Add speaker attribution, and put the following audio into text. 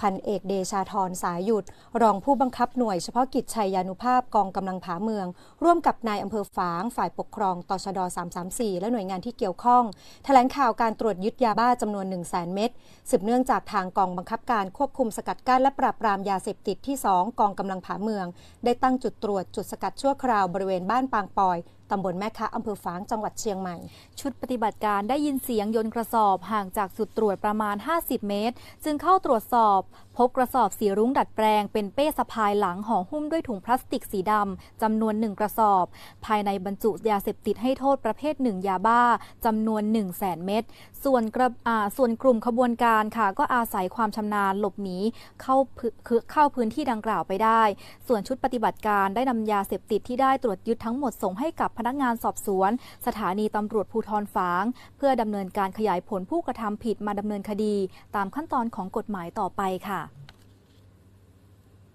Speaker 1: พันเอกเดชาธรสายหยุด รองผู้บังคับหน่วยเฉพาะกิจชัยยานุภาพกองกำลังผาเมือง ร่วมกับนายอำเภอฝางฝ่ายปกครองตชด 334 และหน่วยงานที่เกี่ยวข้อง แถลงข่าวการตรวจยึดยาบ้าจำนวน 1 0 0 0 0แเม็ดสืบเนื่องจากทางกองบังคับการควบคุมสกัดกั้นและปราบปรามยาเสพติดที่ 2 กองกำลังผาเมือง ได้ตั้งจุดตรวจจุดสกัดชั่วคราวบริเวณบ้านปางปอย ตำบลแม่คะอำเภอฝางจังหวัดเชียงใหม่
Speaker 2: ชุดปฏิบัติการได้ยินเสียงยนต์กระสอบห่างจากจุดตรวจประมาณ 50 เมตร จึงเข้าตรวจสอบ พบกระสอบสีรุ้งดัดแปลง เป็นเป้สะพายหลังห่อหุ้มด้วยถุงพลาสติกสีดำจำนวนหนึ่งกระสอบ ภายในบรรจุยาเสพติดให้โทษประเภทหนึ่งยาบ้าจำนวน 1 0 0 0 0แสนเม็ดส่วนกระอ่าส่วนกลุ่มขบวนการค่ะ ก็อาศัยความชำนาญหลบหนีเข้าคือเข้าพื้นที่ดังกล่าวไปได้ ส่วนชุดปฏิบัติการได้นำยาเสพติดที่ได้ตรวจยึดทั้งหมดส่งให้กับพนักงานสอบสวน สถานีตำรวจภูทรฝาง เพื่อดำเนินการขยายผลผู้กระทำผิดมาดำเนินคดี ตามขั้นตอนของกฎหมายต่อไปค่ะ